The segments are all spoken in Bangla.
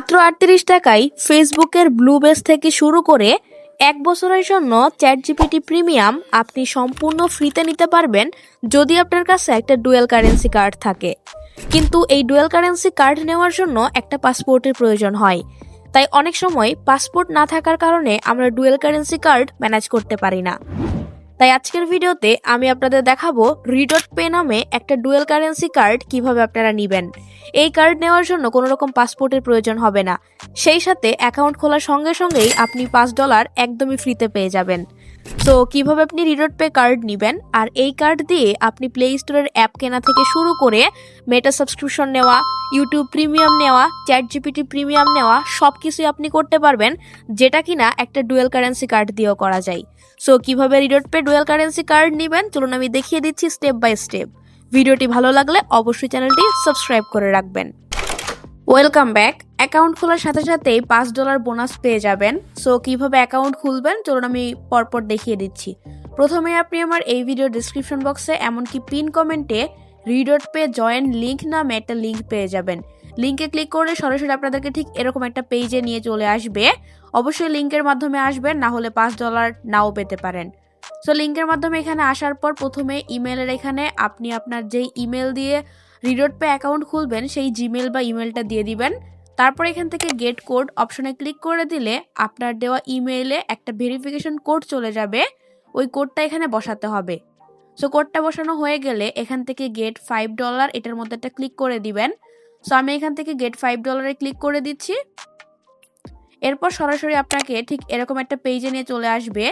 মাত্র আটত্রিশ টাকায় ফেসবুকের ব্লু বেস থেকে শুরু করে এক বছরের জন্য চ্যাট জিপিটি প্রিমিয়াম আপনি সম্পূর্ণ ফ্রিতে নিতে পারবেন যদি আপনার কাছে একটা ডুয়েল কারেন্সি কার্ড থাকে। কিন্তু এই ডুয়েল কারেন্সি কার্ড নেওয়ার জন্য একটা পাসপোর্টের প্রয়োজন হয়। তাই অনেক সময় পাসপোর্ট না থাকার কারণে আমরা ডুয়েল কারেন্সি কার্ড ম্যানেজ করতে পারি না। তাই আজকের ভিডিওতে আমি আপনাদের দেখাবো রিডট পে নামে একটা ডুয়েল কারেন্সি কার্ড কীভাবে আপনারা নেবেন। এই কার্ড নেওয়ার জন্য কোনো রকম পাসপোর্টের প্রয়োজন হবে না। সেই সাথে অ্যাকাউন্ট খোলার সঙ্গে সঙ্গেই আপনি পাঁচ ডলার একদমই ফ্রিতে পেয়ে যাবেন। তো কীভাবে আপনি রিডট পে কার্ড নেবেন? আর এই কার্ড দিয়ে আপনি প্লে স্টোরের অ্যাপ কেনা থেকে শুরু করে মেটা সাবস্ক্রিপশন নেওয়া ইউটিউব প্রিমিয়াম নেওয়া চ্যাট জিপিটি প্রিমিয়াম নেওয়া সব কিছুই আপনি করতে পারবেন, যেটা কিনা একটা ডুয়েল কারেন্সি কার্ড দিয়েও করা যায়। সো কীভাবে RedotPay dual currency card নেবেন? চলুন আমি দেখিয়ে দিচ্ছি স্টেপ বাই স্টেপ ভিডিওটি ভালো লাগলে অবশ্যই চ্যানেলটি সাবস্ক্রাইব করে রাখবেন। ওয়েলকাম ব্যাক অ্যাকাউন্ট খোলার সাথে সাথেই পাঁচ ডলার বোনাস পেয়ে যাবেন। সো কীভাবে অ্যাকাউন্ট খুলবেন? চলুন আমি পরপর দেখিয়ে দিচ্ছি। প্রথমে আপনি আমার এই ভিডিও ডিসক্রিপশন বক্সে এমনকি পিন কমেন্টে রিডট পে জয়েন লিঙ্ক নামে একটা লিঙ্ক পেয়ে যাবেন। লিঙ্কে ক্লিক করলে সরাসরি আপনাদেরকে ঠিক এরকম একটা পেজে নিয়ে চলে আসবে। অবশ্যই লিঙ্কের মাধ্যমে আসবেন, না হলে পাঁচ ডলার নাও পেতে পারেন। সো লিঙ্কের মাধ্যমে এখানে আসার পর প্রথমে ইমেলের এখানে আপনি আপনার যেই ইমেল দিয়ে রিডট পে অ্যাকাউন্ট খুলবেন, সেই জিমেল বা ইমেলটা দিয়ে দিবেন। তারপর এখান থেকে গেট কোড অপশনে ক্লিক করে দিলে আপনার দেওয়া ইমেইলে একটা ভেরিফিকেশন কোড চলে যাবে। ওই কোডটা এখানে বসাতে হবে। সো কোডটা বসানো হয়ে গেলে এখান থেকে গেট ফাইভ ডলার এটার মধ্যে একটা ক্লিক করে দিবেন। সো আমি এখান থেকে গেট ফাইভ ডলারে ক্লিক করে দিচ্ছি। এরপর সরাসরি আপনাকে ঠিক এরকম একটা পেজে নিয়ে চলে আসবে।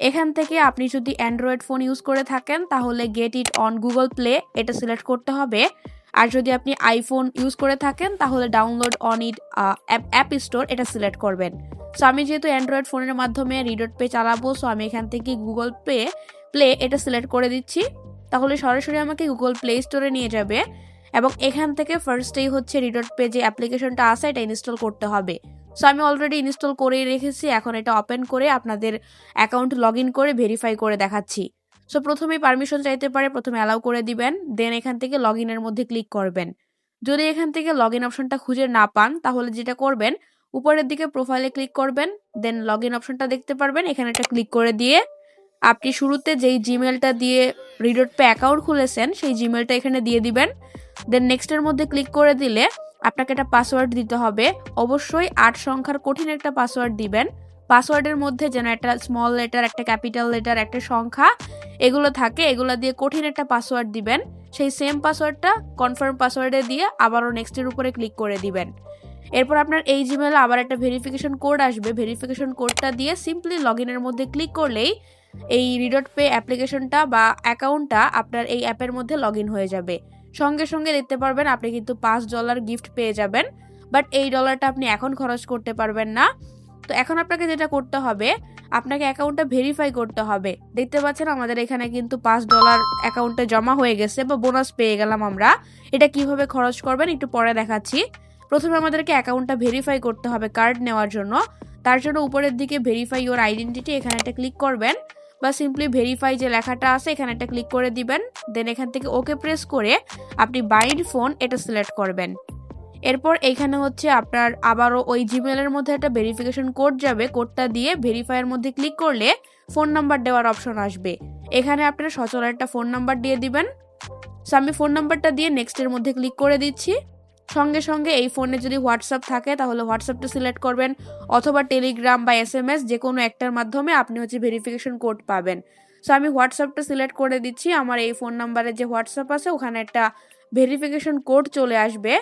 এখান থেকে আপনি যদি অ্যান্ড্রয়েড ফোন ইউজ করে থাকেন, তাহলে get it on Google Play এটা সিলেক্ট করতে হবে। আর যদি আপনি আইফোন ইউজ করে থাকেন, তাহলে download on it app store এটা সিলেক্ট করবেন। সো আমি যেহেতু অ্যান্ড্রয়েড ফোনের মাধ্যমে রিডট পে চালাবো সো আমি এখান থেকে গুগল পে প্লে এটা সিলেক্ট করে দিচ্ছি। তাহলে সরাসরি আমাকে গুগল প্লে স্টোরে নিয়ে যাবে। এবং এখান থেকে ফার্স্টেই হচ্ছে রিডট পে যে অ্যাপ্লিকেশনটা আছে, এটা ইনস্টল করতে হবে। সো আমি অলরেডি ইনস্টল করেই রেখেছি। এখন এটা ওপেন করে আপনাদের অ্যাকাউন্ট লগ করে ভেরিফাই করে দেখাচ্ছি। সো প্রথমেই পারমিশন চাইতে পারে, প্রথমে অ্যালাউ করে দিবেন দেন এখান থেকে লগ ইনের মধ্যে ক্লিক করবেন। যদি এখান থেকে লগ ইন অপশনটা খুঁজে না পান, তাহলে যেটা করবেন, উপরের দিকে প্রোফাইলে ক্লিক করবেন দেন লগ ইন অপশনটা দেখতে পারবেন। এখানে একটা ক্লিক করে দিয়ে আপনি শুরুতে যেই জিমেলটা দিয়ে রিডট পে অ্যাকাউন্ট খুলেছেন, সেই জিমেলটা এখানে দিয়ে দিবেন। দেন নেক্সটের মধ্যে ক্লিক করে দিলে আপনাকে একটা পাসওয়ার্ড দিতে হবে। অবশ্যই আট সংখ্যার কঠিন একটা পাসওয়ার্ড দিবেন। পাসওয়ার্ডের মধ্যে যেন একটা স্মল লেটার একটা ক্যাপিটাল লেটার একটা সংখ্যা এগুলো থাকে, এগুলো দিয়ে কঠিন একটা পাসওয়ার্ড দিবেন। সেই সেম পাসওয়ার্ডটা কনফার্ম পাসওয়ার্ডে দিয়ে আবারও নেক্সটের উপরে ক্লিক করে দিবেন। এরপর আপনার এই জিমেলে আবার একটা ভেরিফিকেশন কোড আসবে। ভেরিফিকেশন কোডটা দিয়ে সিম্পলি লগ ইনের মধ্যে ক্লিক করলেই এই রিডট পে অ্যাপ্লিকেশনটা বা অ্যাকাউন্টটা আপনার এই অ্যাপের মধ্যে লগ হয়ে যাবে। সঙ্গে সঙ্গে দেখতে পারবেন আপনি কিন্তু পাঁচ ডলার গিফট পেয়ে যাবেন। বাট এই ডলারটা আপনি এখন খরচ করতে পারবেন না। তো এখন আপনাকে যেটা করতে হবে, আপনাকে অ্যাকাউন্টটা ভেরিফাই করতে হবে। দেখতে পাচ্ছেন আমাদের এখানে কিন্তু পাঁচ ডলার অ্যাকাউন্টে জমা হয়ে গেছে বা বোনাস পেয়ে গেলাম আমরা। এটা কীভাবে খরচ করবেন একটু পরে দেখাচ্ছি। প্রথমে আমাদেরকে অ্যাকাউন্টটা ভেরিফাই করতে হবে কার্ড নেওয়ার জন্য। তার জন্য উপরের দিকে ভেরিফাই ইওর আইডেন্টিটি এখানে একটা ক্লিক করবেন। বা সিম্পলি ভেরিফাই যে লেখাটা আছে, এখানে একটা ক্লিক করে দিবেন। দেন এখান থেকে ওকে প্রেস করে আপনি বাইন্ড ফোন এটা সিলেক্ট করবেন। এরপর এইখানে হচ্ছে আপনার আবারও ওই জিমেলের মধ্যে একটা ভেরিফিকেশন কোড যাবে। কোডটা দিয়ে ভেরিফাইয়ের মধ্যে ক্লিক করলে ফোন নাম্বার দেওয়ার অপশন আসবে। এখানে আপনার সচল একটা ফোন নাম্বার দিয়ে দিবেন। সো আমি ফোন নাম্বারটা দিয়ে নেক্সটের মধ্যে ক্লিক করে দিচ্ছি। সঙ্গে সঙ্গে এই ফোনে যদি হোয়াটসঅ্যাপ থাকে, তাহলে হোয়াটসঅ্যাপটা সিলেক্ট করবেন, অথবা টেলিগ্রাম বা এস এম এস যে কোনো একটার মাধ্যমে আপনি হচ্ছে ভেরিফিকেশন কোড পাবেন। সো আমি হোয়াটসঅ্যাপটা সিলেক্ট করে দিচ্ছি। আমার এই ফোন নাম্বারে যে হোয়াটসঅ্যাপ আছে, ওখানে একটা ভেরিফিকেশন কোড চলে আসবে।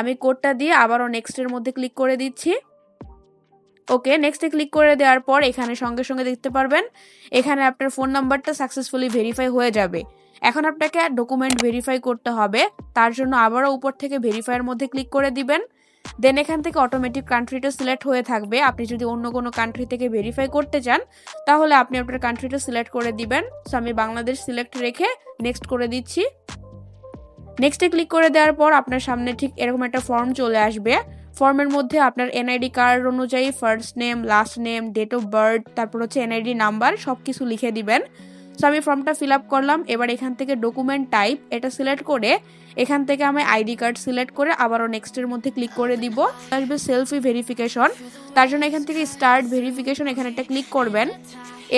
আমি কোডটা দিয়ে আবারও নেক্সটের মধ্যে ক্লিক করে দিচ্ছি। ওকে নেক্সটে ক্লিক করে দেওয়ার পর এখানে সঙ্গে সঙ্গে দেখতে পারবেন, এখানে আপনার ফোন নাম্বারটা সাকসেসফুলি ভেরিফাই হয়ে যাবে। এখন আপনাকে ডকুমেন্ট ভেরিফাই করতে হবে। তার জন্য আবারও উপর থেকে ভেরিফাইয়ের মধ্যে ক্লিক করে দিবেন। দেন এখান থেকে অটোমেটিক কান্ট্রিটা সিলেক্ট হয়ে থাকবে। আপনি যদি অন্য কোনো কান্ট্রি থেকে ভেরিফাই করতে চান, তাহলে আপনি আপনার কান্ট্রিটা সিলেক্ট করে দিবেন। সো আমি বাংলাদেশ সিলেক্ট রেখে নেক্সট করে দিচ্ছি। নেক্সটে ক্লিক করে দেওয়ার পর আপনার সামনে ঠিক এরকম একটা ফর্ম চলে আসবে। ফর্মের মধ্যে আপনার এনআইডি কার্ড অনুযায়ী first name last name date of birth তারপর হচ্ছে এনআইডি নাম্বার সব কিছু লিখে দিবেন। সো আমি ফর্মটা ফিল আপ করলাম। এবার এখান থেকে ডকুমেন্ট টাইপ এটা সিলেক্ট করে এখান থেকে আমি আইডি কার্ড সিলেক্ট করে আবারও নেক্সটের মধ্যে ক্লিক করে দিব। আসবে সেলফি ভেরিফিকেশন তার জন্য এখান থেকে স্টার্ট ভেরিফিকেশন এখানে একটা ক্লিক করবেন।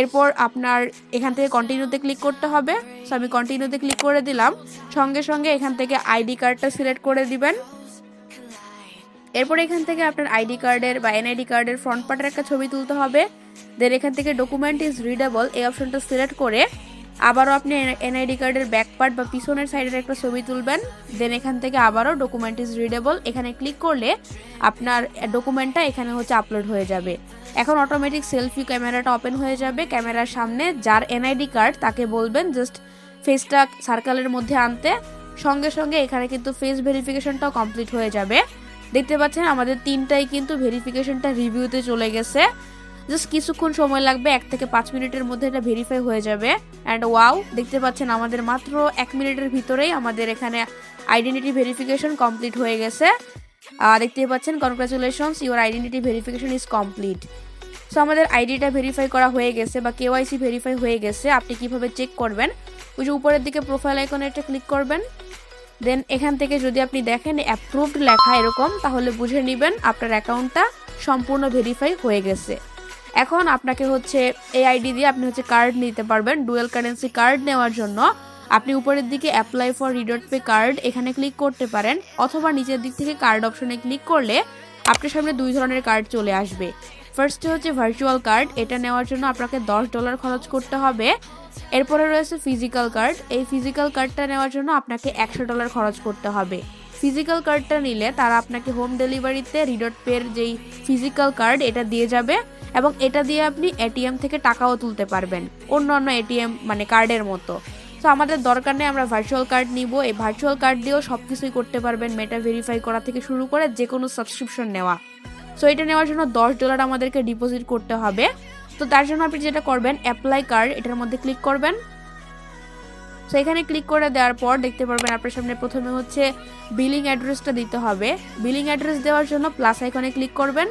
এরপর আপনার এখান থেকে কন্টিনিউতে ক্লিক করতে হবে। সো আমি কন্টিনিউতে ক্লিক করে দিলাম। সঙ্গে সঙ্গে এখান থেকে আইডি কার্ডটা সিলেক্ট করে দিবেন। এরপর এখান থেকে আপনার আইডি কার্ডের বা এনআইডি কার্ডের ফ্রন্ট পার্টের একটা ছবি তুলতে হবে। দেন এখান থেকে ডকুমেন্ট ইজ রিডেবল এই অপশনটা সিলেক্ট করে আবারও আপনি এনআইডি কার্ডের ব্যাক পার্ট বা পিছনের সাইডের একটা ছবি তুলবেন। দেন এখান থেকে আবারও ডকুমেন্ট ইজ রিডেবল এখানে ক্লিক করলে আপনার ডকুমেন্টটা এখানে হচ্ছে আপলোড হয়ে যাবে। এখন অটোমেটিক সেলফি ক্যামেরাটা ওপেন হয়ে যাবে। ক্যামেরার সামনে যার এনআইডি কার্ড, তাকে বলবেন জাস্ট ফেসটা সার্কেলের মধ্যে আনতে। সঙ্গে সঙ্গে এখানে কিন্তু ফেস ভেরিফিকেশনটাও কমপ্লিট হয়ে যাবে। দেখতে পাচ্ছেন আমাদের তিনটাই কিন্তু ভেরিফিকেশনটা রিভিউতে চলে গেছে। জাস্ট কিছুক্ষণ সময় লাগবে এক থেকে পাঁচ মিনিটের মধ্যে এটা ভেরিফাই হয়ে যাবে। অ্যান্ড ওয়াও দেখতে পাচ্ছেন আমাদের মাত্র এক মিনিটের ভিতরেই আমাদের এখানে আইডেন্টিটি ভেরিফিকেশন কমপ্লিট হয়ে গেছে। আহ, দেখতেই পাচ্ছেন congratulations your identity verification is complete so আমাদের আইডিটা ভেরিফাই করা হয়ে গেছে বা কেওয়াইসি ভেরিফাই হয়ে গেছে। আপনি কীভাবে চেক করবেন? ওই যে উপরের দিকে প্রোফাইল আইকনে একটা ক্লিক করবেন। দেন এখান থেকে যদি আপনি দেখেন অ্যাপ্রুভড লেখা এরকম, তাহলে বুঝে নেবেন আপনার অ্যাকাউন্টটা সম্পূর্ণ ভেরিফাই হয়ে গেছে। এখন আপনাকে হচ্ছে এই আইডি দিয়ে আপনি হচ্ছে কার্ড নিতে পারবেন ডুয়েল কারেন্সি কার্ড নেওয়ার জন্য। আপনি উপরের দিকে apply for RedotPay card এখানে ক্লিক করতে পারেন, অথবা নিচের দিক থেকে কার্ড অপশনে ক্লিক করলে আপনার সামনে দুই ধরনের কার্ড চলে আসবে। ফার্স্টে হচ্ছে ভার্চুয়াল কার্ড এটা নেওয়ার জন্য আপনাকে দশ ডলার খরচ করতে হবে। এরপরে রয়েছে ফিজিক্যাল কার্ড এই ফিজিক্যাল কার্ডটা নেওয়ার জন্য আপনাকে একশো ডলার খরচ করতে হবে। ফিজিক্যাল কার্ডটা নিলে তারা আপনাকে হোম ডেলিভারিতে রিডট পের যেই ফিজিক্যাল কার্ড এটা দিয়ে যাবে এবং এটা দিয়ে আপনি এটিএম থেকে টাকাও তুলতে পারবেন অন্য অন্য এটিএম মানে কার্ডের মতো। তো আমাদের দরকার নেই আমরা ভার্চুয়াল কার্ড নিব, এই ভার্চুয়াল কার্ড দিয়েও সব কিছুই করতে পারবেন মেটা ভেরিফাই করা থেকে শুরু করে যে কোনো সাবস্ক্রিপশন নেওয়া। সো এটা নেওয়ার জন্য দশ ডলার আমাদেরকে ডিপোজিট করতে হবে। তো তার জন্য আপনি যেটা করবেন অ্যাপ্লাই কার্ড এটার মধ্যে ক্লিক করবেন। সো এখানে ক্লিক করে দেওয়ার পর দেখতে পারবেন আপনার সামনে প্রথমে হচ্ছে বিলিং অ্যাড্রেসটা দিতে হবে। বিলিং অ্যাড্রেস দেওয়ার জন্য প্লাস আইকনে ক্লিক করবেন।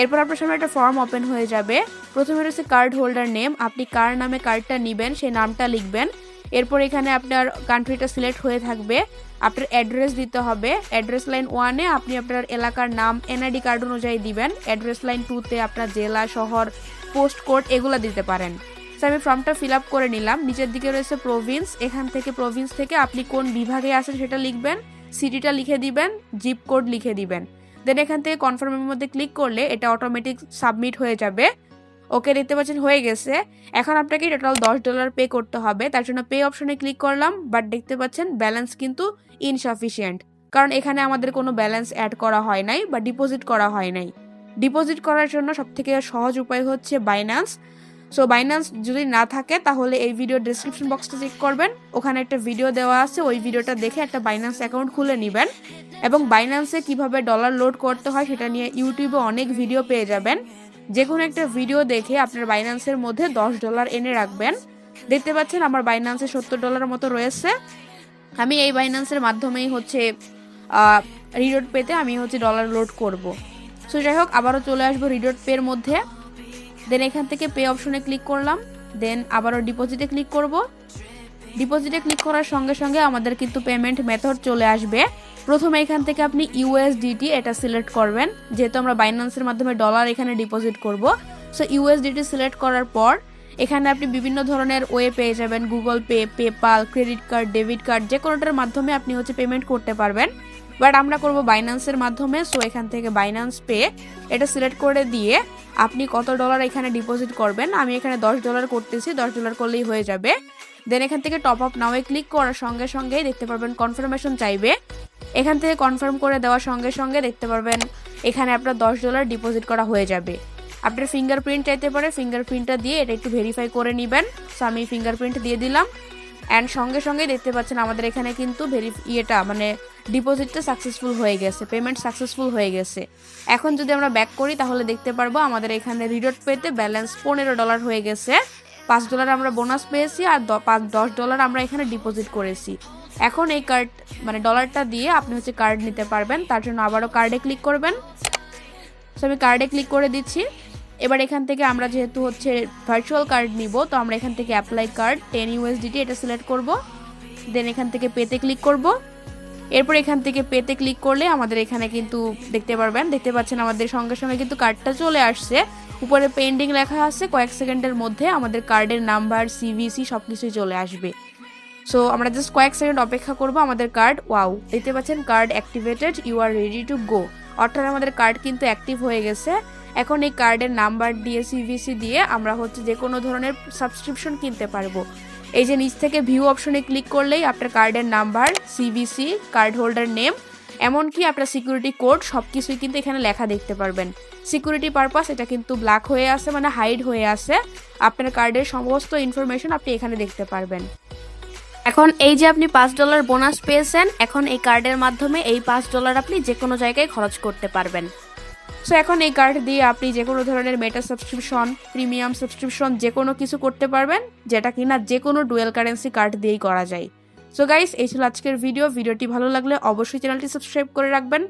এরপর আপনার সামনে একটা ফর্ম ওপেন হয়ে যাবে। প্রথমে রয়েছে কার্ড হোল্ডার নেম আপনি কার নামে কার্ডটা নেবেন, সেই নামটা লিখবেন। এরপর এখানে আপনার কান্ট্রিটা সিলেক্ট হয়ে থাকবে। আপনার অ্যাড্রেস দিতে হবে। অ্যাড্রেস লাইন ওয়ানে আপনি আপনার এলাকার নাম এনআইডি কার্ড অনুযায়ী দিবেন। অ্যাড্রেস লাইন টুতে আপনার জেলা, শহর পোস্ট কোড এগুলো দিতে পারেন। আমি ফর্মটা ফিল আপ করে নিলাম। নিচের দিকে রয়েছে প্রভিন্স এখান থেকে প্রভিন্স থেকে আপনি কোন বিভাগে আছেন সেটা লিখবেন। সিটিটা লিখে দিবেন জিপ কোড লিখে দিবেন। দেন এখান থেকে কনফার্মের মধ্যে ক্লিক করলে এটা অটোমেটিক সাবমিট হয়ে যাবে। ওকে দেখতে পাচ্ছেন হয়ে গেছে। এখন আপনাকে টোটাল দশ ডলার পে করতে হবে। তার জন্য পে অপশনে ক্লিক করলাম বাট দেখতে পাচ্ছেন ব্যালেন্স কিন্তু ইনসাফিসিয়েন্ট কারণ এখানে আমাদের কোনো ব্যালেন্স অ্যাড করা হয় নাই, বা ডিপোজিট করা হয় নাই। ডিপোজিট করার জন্য সবথেকে সহজ উপায় হচ্ছে বাইন্যান্স সো বাইন্যান্স যদি না থাকে, তাহলে এই ভিডিও ডিসক্রিপশন বক্সটা চেক করবেন। ওখানে একটা ভিডিও দেওয়া আছে, ওই ভিডিওটা দেখে একটা বাইন্যান্স অ্যাকাউন্ট খুলে নেবেন। এবং বাইন্যান্সে কীভাবে ডলার লোড করতে হয়, সেটা নিয়ে ইউটিউবে অনেক ভিডিও পেয়ে যাবেন। যে কোনো একটা ভিডিও দেখে আপনার বাইন্যান্সের মধ্যে দশ ডলার এনে রাখবেন। দেখতে পাচ্ছেন আমার বাইন্যান্সে সত্তর ডলার মতো রয়েছে। আমি এই বাইন্যান্সের মাধ্যমেই হচ্ছে রিডোট পেতে আমি হচ্ছে ডলার লোড করব। সো যাই হোক, আবারও চলে আসব রিডোট পের মধ্যে। দেন এখান থেকে পে অপশনে ক্লিক করলাম। দেন আবারও ডিপোজিটে ক্লিক করব। ডিপোজিটে ক্লিক করার সঙ্গে সঙ্গে আমাদের কিন্তু পেমেন্ট মেথড চলে আসবে। প্রথমে এখান থেকে আপনি ইউএসডিটি এটা সিলেক্ট করবেন। যেহেতু আমরা বাইন্যান্সের মাধ্যমে ডলার এখানে ডিপোজিট করব। সো ইউএসডিটি সিলেক্ট করার পর এখানে আপনি বিভিন্ন ধরনের ওয়ে পেয়ে যাবেন। Google Pay PayPal credit card debit card যে কোনোটার মাধ্যমে আপনি হচ্ছে পেমেন্ট করতে পারবেন। বাট আমরা করব বাইন্যান্সের মাধ্যমে। সো এখান থেকে বাইন্যান্স পে এটা সিলেক্ট করে দিয়ে আপনি কত ডলার এখানে ডিপোজিট করবেন। আমি এখানে দশ ডলার করতেছি। দশ ডলার করলেই হয়ে যাবে। দেন এখান থেকে টপ আপ নাওয়ে ক্লিক করার সঙ্গে সঙ্গেই দেখতে পারবেন কনফার্মেশন চাইবে। এখান থেকে কনফার্ম করে দেওয়ার সঙ্গে সঙ্গে দেখতে পারবেন এখানে আপনার দশ ডলার ডিপোজিট করা হয়ে যাবে। আপনার ফিঙ্গারপ্রিন্ট চাইতে পারে ফিঙ্গারপ্রিন্টটা দিয়ে এটা একটু ভেরিফাই করে নেবেন। সো আমি ফিঙ্গারপ্রিন্ট দিয়ে দিলাম। অ্যান্ড সঙ্গে সঙ্গে দেখতে পাচ্ছেন আমাদের এখানে কিন্তু ভেরি ইয়েটা মানে ডিপোজিটটা সাকসেসফুল হয়ে গেছে পেমেন্ট সাকসেসফুল হয়ে গেছে। এখন যদি আমরা ব্যাক করি, তাহলে দেখতে পারব আমাদের এখানে রিডট পেতে ব্যালেন্স পনেরো ডলার হয়ে গেছে। পাঁচ ডলার আমরা বোনাস পেয়েছি আর পাঁচ, দশ ডলার আমরা এখানে ডিপোজিট করেছি। এখন এই কার্ড মানে ডলারটা দিয়ে আপনি হচ্ছে কার্ড নিতে পারবেন। তার জন্য আবারও কার্ডে ক্লিক করবেন। সো আমি কার্ডে ক্লিক করে দিচ্ছি। এবার এখান থেকে আমরা যেহেতু হচ্ছে ভার্চুয়াল কার্ড নিব, তো আমরা এখান থেকে অ্যাপ্লাই কার্ড টেন ইউএসডিটি এটা সিলেক্ট করব। দেন এখান থেকে পেতে ক্লিক করব। এরপর এখান থেকে পেতে ক্লিক করলে আমাদের এখানে কিন্তু দেখতে পারবেন, দেখতে পাচ্ছেন আমাদের সঙ্গে সঙ্গে কিন্তু কার্ডটা চলে আসছে। উপরে পেন্ডিং লেখা আছে, কয়েক সেকেন্ডের মধ্যে আমাদের কার্ডের নাম্বার সিভিসি সব কিছুই চলে আসবে। সো আমরা জাস্ট কয়েক সেকেন্ড অপেক্ষা করব আমাদের কার্ড ওয়াও দেখতে পাচ্ছেন card activated you are ready to go অর্থাৎ আমাদের কার্ড কিন্তু অ্যাক্টিভ হয়ে গেছে। এখন এই কার্ডের নাম্বার দিয়ে সিভিসি দিয়ে আমরা হচ্ছে যে কোনো ধরনের সাবস্ক্রিপশন কিনতে পারব। এই যে নিচ থেকে ভিউ অপশনে ক্লিক করলেই আপনার কার্ডের নাম্বার সিবিসি কার্ড হোল্ডার নেম এমনকি আপনার সিকিউরিটি কোড সব কিছুই কিন্তু এখানে লেখা দেখতে পারবেন। সিকিউরিটি পারপাস এটা কিন্তু ব্ল্যাক হয়ে আছে মানে হাইড হয়ে আছে। আপনার কার্ডের সমস্ত ইনফরমেশন আপনি এখানে দেখতে পারবেন। এখন এই যে আপনি পাঁচ ডলার বোনাস পেয়েছেন, এখন এই কার্ডের মাধ্যমে এই পাঁচ ডলার আপনি যে কোনো জায়গায় খরচ করতে পারবেন। সো এখন এই কার্ড দিয়ে আপনি যে কোনো ধরনের মেটা সাবস্ক্রিপশন প্রিমিয়াম সাবস্ক্রিপশন যে কোনো কিছু করতে পারবেন, যেটা কিনা যে কোনো ডুয়েল কারেন্সি কার্ড দিয়েই করা যায়। সো গাইস এই ছিল আজকের ভিডিও ভিডিওটি ভালো লাগলে অবশ্যই চ্যানেলটি সাবস্ক্রাইব করে রাখবেন।